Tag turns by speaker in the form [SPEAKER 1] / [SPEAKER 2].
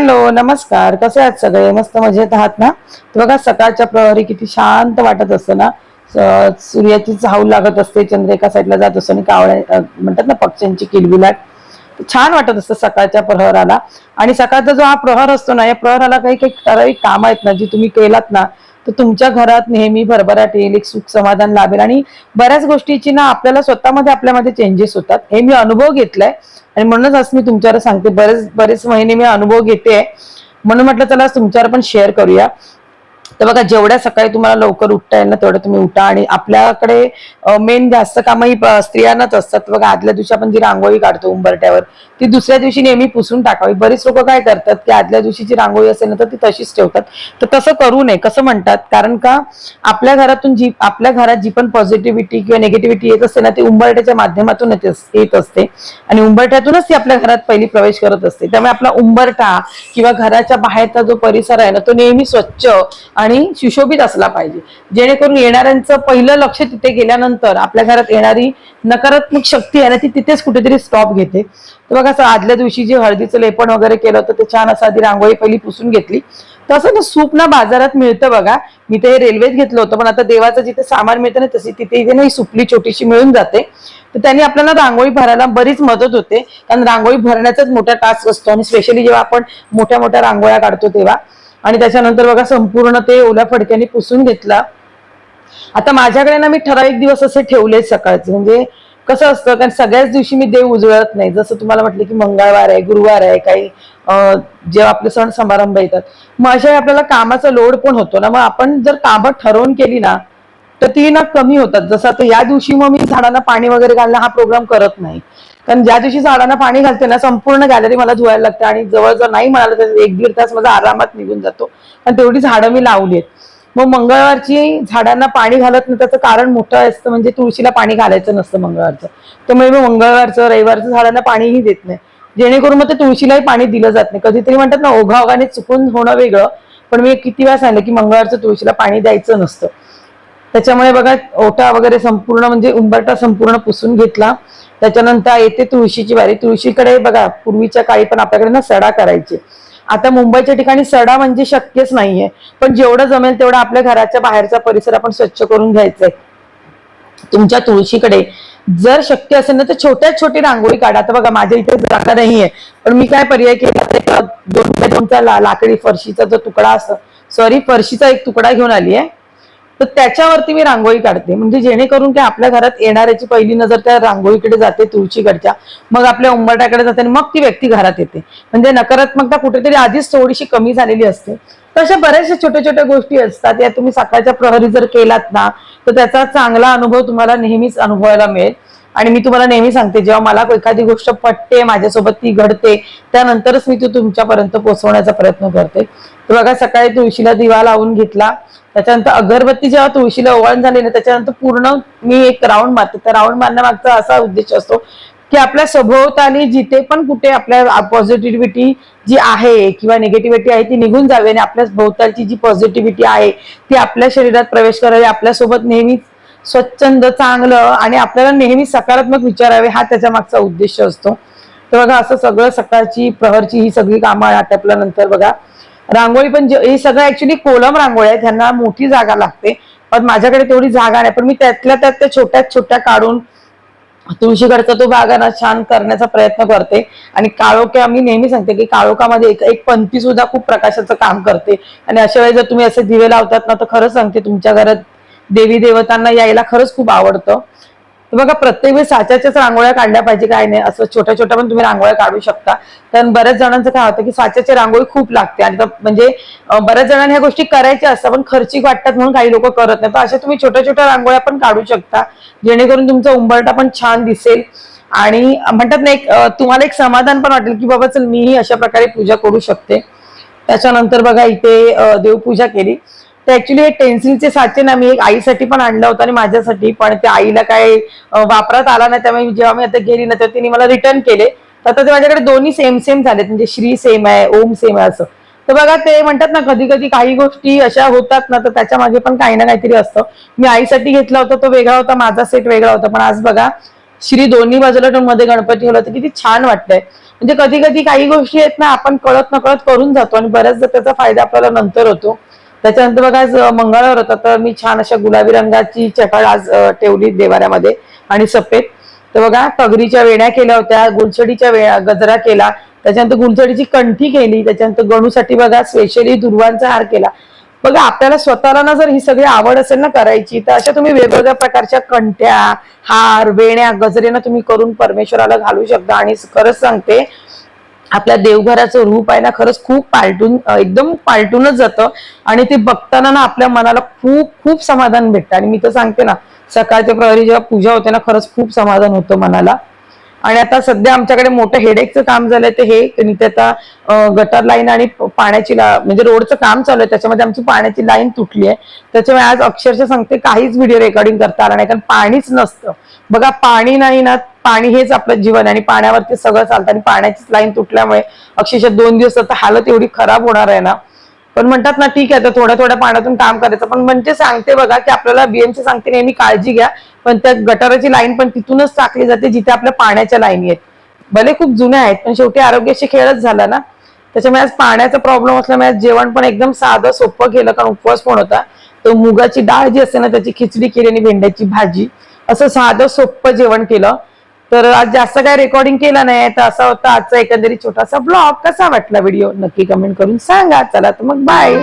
[SPEAKER 1] Hello नमस्कार. कसे आहात सगळे? मस्त मजेत आहात ना? तर बघा सकाळच्या प्रहरी किती शांत वाटत असतं ना? सूर्याची चाहूल लागत असते चंद्र एका साईडला जात असतो आणि कावळ्या म्हणतात ना पक्ष्यांची किलबिलाट. छान वाटत असतं सकाळच्या प्रहराला. आणि सकाळचा जो हा प्रहर असतो ना या प्रहराला काही काही ठराविक काम आहेत ना जी तुम्ही केलात ना तर तुमच्या घरात नेहमी भरभराट येईल एक सुख समाधान लाभेल. आणि बऱ्याच गोष्टीची ना आपल्याला स्वतःमध्ये आपल्यामध्ये चेंजेस होतात. हे मी अनुभव घेतलाय. आणि म्हणूनच आज मी तुमच्यावर सांगते बरेच बरेच महिने मी अनुभव घेते. म्हणून म्हटलं चला तुमच्यावर पण शेअर करूया. तर बघा जेवढ्या सकाळी तुम्हाला लवकर उठता येईल ना तेवढं तुम्ही उठा. आणि आपल्याकडे मेन जास्त कामही स्त्रियांनाच असतात. बघा आदल्या दिवशी आपण जी रांगोळी काढतो उंबरट्यावर ती दुसऱ्या दिवशी नेहमी पुसून टाकावी. बरेच लोक काय करतात की आदल्या दिवशीची रांगोळी असेल ना तर ती तशीच ठेवतात. तर तसं करू नये. कसं म्हणतात? कारण का आपल्या घरातून जी आपल्या घरात जी पण पॉझिटिव्हिटी किंवा निगेटिव्हिटी येत असते ना ती उंबरट्याच्या माध्यमातून येत येत असते. आणि उंबरठ्यातूनच ती आपल्या घरात पहिली प्रवेश करत असते. त्यामुळे आपला उंबरठा किंवा घराच्या बाहेरचा जो परिसर आहे ना तो नेहमी स्वच्छ आणि सुशोभित असला पाहिजे. जेणेकरून येणाऱ्यांचं पहिलं लक्ष तिथे गेल्यानंतर आपल्या घरात येणारी नकारात्मक शक्ती आहे ना ती तिथेच कुठेतरी स्टॉप घेते. तर बघा असं आदल्या दिवशी जे हळदीचं लेपण वगैरे केलं होतं ते छान असं आधी रांगोळी पहिली पुसून घेतली. तसं ना सूप ना बाजारात मिळतं बघा. मी ते रेल्वेत घेतलं होतं पण आता देवाचं जिथे सामान मिळतं ना तशी तिथे इथे ना ही सुपली छोटीशी मिळून जाते. तर त्यांनी आपल्याला रांगोळी भरायला बरीच मदत होते. कारण रांगोळी भरण्याचाच मोठा टास्क असतो. आणि स्पेशली जेव्हा आपण मोठ्या मोठ्या रांगोळ्या काढतो तेव्हा. आणि त्याच्यानंतर बघा संपूर्ण ते ओल्या फडक्याने पुसून घेतला. आता माझ्याकडे ना मी ठराविक दिवस असे ठेवले सकाळचे. म्हणजे कसं असतं कारण सगळ्याच दिवशी मी देव उजळत नाही. जसं तुम्हाला म्हटलं की मंगळवार आहे गुरुवार आहे काही जेव्हा आपले सण समारंभ येतात. मग अशा आपल्याला कामाचा लोड पण होतो ना. मग आपण जर कामं ठरवून केली ना तर ती ना कमी होतात. जसं आता या दिवशी मग मी झाडांना पाणी वगैरे घालणं हा प्रोग्राम करत नाही. कारण ज्या दिवशी झाडांना पाणी घालते ना संपूर्ण गॅलरी मला धुवायला लागते आणि जवळजवळ नाही म्हणाला तर एक दीड तास माझा आरामात निघून जातो. आणि तेवढी झाडं मी लावली आहेत. मग मंगळवारची झाडांना पाणी घालत नाही त्याचं कारण मोठं असतं म्हणजे तुळशीला पाणी घालायचं नसतं मंगळवारचं. त्यामुळे मी मंगळवारचं रविवारचं झाडांना पाणीही देत नाही. जेणेकरून मग ते तुळशीलाही पाणी दिलं जात नाही. कधीतरी म्हणतात ना ओघा ओघाने चुकून होणं वेगळं पण मी किती वेळा सांगितलं की मंगळवारचं तुळशीला पाणी द्यायचं नसतं. त्याच्यामुळे बघा ओटा वगैरे संपूर्ण म्हणजे उंबरटा संपूर्ण पुसून घेतला. त्याच्यानंतर येते तुळशीची वारी. तुळशीकडे बघा पूर्वीच्या काळी पण आपल्याकडे ना सडा करायचे. आता मुंबईच्या ठिकाणी सडा म्हणजे शक्यच नाहीये. पण जेवढं जमेल तेवढं आपल्या घराच्या बाहेरचा परिसर आपण स्वच्छ करून घ्यायचा तुमच्या तुळशीकडे जर शक्य असेल ना तर छोट्यात छोटी रांगोळी काढा. आता बघा माझ्या इथे जागा नाहीये. पण मी काय पर्याय केला तर दोन दोनचा लाकडी फरशीचा जो तुकडा असतो सॉरी फरशीचा एक तुकडा घेऊन आली आहे तर त्याच्यावरती मी रांगोळी काढते. म्हणजे जेणेकरून काय आपल्या घरात येणाऱ्याची पहिली नजर त्या रांगोळीकडे जाते तुळशीकडच्या. मग आपल्या उंबरट्याकडे जाते आणि मग ती व्यक्ती घरात येते. म्हणजे नकारात्मकता कुठेतरी आधीच थोडीशी कमी झालेली असते. तर अशा बऱ्याचशा छोट्या छोट्या गोष्टी असतात. या तुम्ही सकाळच्या प्रहरी जर केलात ना तर त्याचा चांगला अनुभव तुम्हाला नेहमीच अनुभवायला मिळेल. आणि मी तुम्हाला नेहमी सांगते जेव्हा मला एखादी गोष्ट पटते माझ्यासोबत ती घडते त्यानंतरच मी ती तुमच्यापर्यंत पोहोचवण्याचा प्रयत्न करते. तर बघा सकाळी तुळशीला दिवा लावून घेतला. त्याच्यानंतर अगरबत्ती जेव्हा तुळशीला ओवाळण झाली ना त्याच्यानंतर पूर्ण मी एक राऊंड मारते. तर राऊंड मारण्यामागचा असा उद्देश असतो की आपल्या सभोवताली जिथे पण कुठे आपल्या पॉझिटिव्हिटी जी आहे किंवा निगेटिव्हिटी आहे ती निघून जावी आणि आपल्या भोवतालची जी पॉझिटिव्हिटी आहे ती आपल्या शरीरात प्रवेश करावी. आपल्यासोबत नेहमीच स्वच्छंद चांगलं आणि आपल्याला नेहमी सकारात्मक विचारावे हा त्याच्या मागचा उद्देश असतो. तर बघा असं सगळं सकाळची प्रहरची ही सगळी कामं आटपल्यानंतर बघा रांगोळी पण जे- हे सगळं ऍक्च्युली कोलम रांगोळी आहेत. त्यांना मोठी जागा लागते. पण माझ्याकडे तेवढी जागा नाही. पण मी त्यातल्या त्यात त्या छोट्या छोट्या काढून तुळशीकडचा तो भाग आहे ना छान करण्याचा प्रयत्न करते. आणि काळोख्या मी नेहमी सांगते की काळोखामध्ये एक एक पंथी सुद्धा खूप प्रकाशाचं काम करते. आणि अशा वेळी जर तुम्ही असे दिवे लावतात ना तर खरंच सांगते तुमच्या घरात देवी देवतांना यायला खरंच खूप आवडतं. तर बघा प्रत्येक वेळी साच्याच्याच रांगोळ्या काढल्या पाहिजे काय नाही? असं छोट्या छोट्या पण तुम्ही रांगोळ्या काढू शकता. कारण बऱ्याच जणांचं काय होतं की साच्याची रांगोळी खूप लागते आणि म्हणजे बऱ्याच जणांना ह्या गोष्टी करायच्या असतात पण खर्चिक वाटतात म्हणून काही लोक करत नाही तर अशा तुम्ही छोट्या छोट्या रांगोळ्या पण काढू शकता. जेणेकरून तुमचा उंबरटा पण छान दिसेल. आणि म्हणतात ना एक तुम्हाला एक समाधान पण वाटेल की बाबा चल मीही अशा प्रकारे पूजा करू शकते. त्याच्यानंतर बघा इथे देवपूजा केली. तर ऍक्च्युली हे टेन्सिलचे साचे ना मी एक आईसाठी पण आणलं होतं आणि माझ्यासाठी पण त्या आईला काय वापरात आला नाही. त्यामुळे जेव्हा मी आता गेली ना तेव्हा तिने मला रिटर्न केले. तर आता ते माझ्याकडे दोन्ही सेम सेम झालेत. म्हणजे श्री सेम आहे ओम सेम आहे असं. तर बघा ते म्हणतात ना कधी कधी काही गोष्टी अशा होतात ना तर त्याच्यामागे पण काही ना काहीतरी असतं. मी आईसाठी घेतला होता तो वेगळा होता माझा सेट वेगळा होता. पण आज बघा श्री दोन्ही बाजूला मध्ये गणपती ठेवला तर किती छान वाटतंय. म्हणजे कधी कधी काही गोष्टी आहेत ना आपण कळत नकळत करून जातो आणि बऱ्याचदा त्याचा फायदा आपल्याला नंतर होतो. त्याच्यानंतर बघा आज मंगळवार होता तर मी छान अशा गुलाबी रंगाची चटाळ आज ठेवली देवाऱ्यामध्ये आणि सफेद. तर बघा पगरीच्या वेण्या केल्या होत्या गुलछडीच्या वेळा गजरा केला. त्याच्यानंतर गुलछडीची कंठी केली. त्याच्यानंतर गणूसाठी बघा स्पेशली दुर्वांचा हार केला. बघा आपल्याला स्वतःला ना जर ही सगळी आवड असेल ना करायची तर अशा तुम्ही वेगवेगळ्या प्रकारच्या कंठ्या हार वेण्या गजरे ना तुम्ही करून परमेश्वराला घालू शकता. आणि खरंच सांगते आपल्या देवघराचं रूप आहे ना खरंच खूप पालटून एकदम पालटूनच जातं. आणि ते बघताना ना आपल्या मनाला खूप खूप समाधान भेटतं. आणि मी तर सांगते ना सकाळच्या प्रहरी जेव्हा पूजा होते ना खरंच खूप समाधान होतं मनाला. आणि आता सध्या आमच्याकडे मोठं हेडेकचं काम झालंय ते हे की ते आता गटर लाईन आणि पाण्याची ला म्हणजे रोडचं काम चालू आहे त्याच्यामध्ये आमची पाण्याची लाईन तुटली आहे. त्याच्यामुळे आज अक्षरशः सांगते काहीच व्हिडिओ रेकॉर्डिंग करता आला नाही कारण पाणीच नसतं. बघा पाणी नाही ना पाणी हेच आपलं जीवन आणि पाण्यावरती सगळं चालतं आणि पाण्याचीच लाईन तुटल्यामुळे अक्षरशः दोन दिवस आता हालत एवढी खराब होणार आहे ना. पण म्हणतात ना ठीक आहे तर थोड्या थोड्या पाण्यातून काम करायचं. पण म्हणजे सांगते बघा की आपल्याला बीएमसी सांगते नेहमी काळजी घ्या. पण त्या गटाराची लाईन पण तिथूनच टाकली जाते जिथे आपल्या पाण्याच्या लाईनी आहेत. भले खूप जुन्या आहेत पण शेवटी आरोग्याशी खेळच झाला ना. त्याच्यामुळे आज पाण्याचा प्रॉब्लेम असल्यामुळे आज जेवण पण एकदम साधं सोपं केलं. कारण उपवास पण होता. तो मुगाची डाळ जी असते ना त्याची खिचडी केली आणि भेंड्याची भाजी. असं साधं सोपं जेवण केलं. तर आज जास्त काय रेकॉर्डिंग केलं नाही. तर असा होता आजचा एकंदरीत छोटासा ब्लॉग कसा वाटला व्हिडिओ नक्की कमेंट करून सांगा. चला तर मग बाय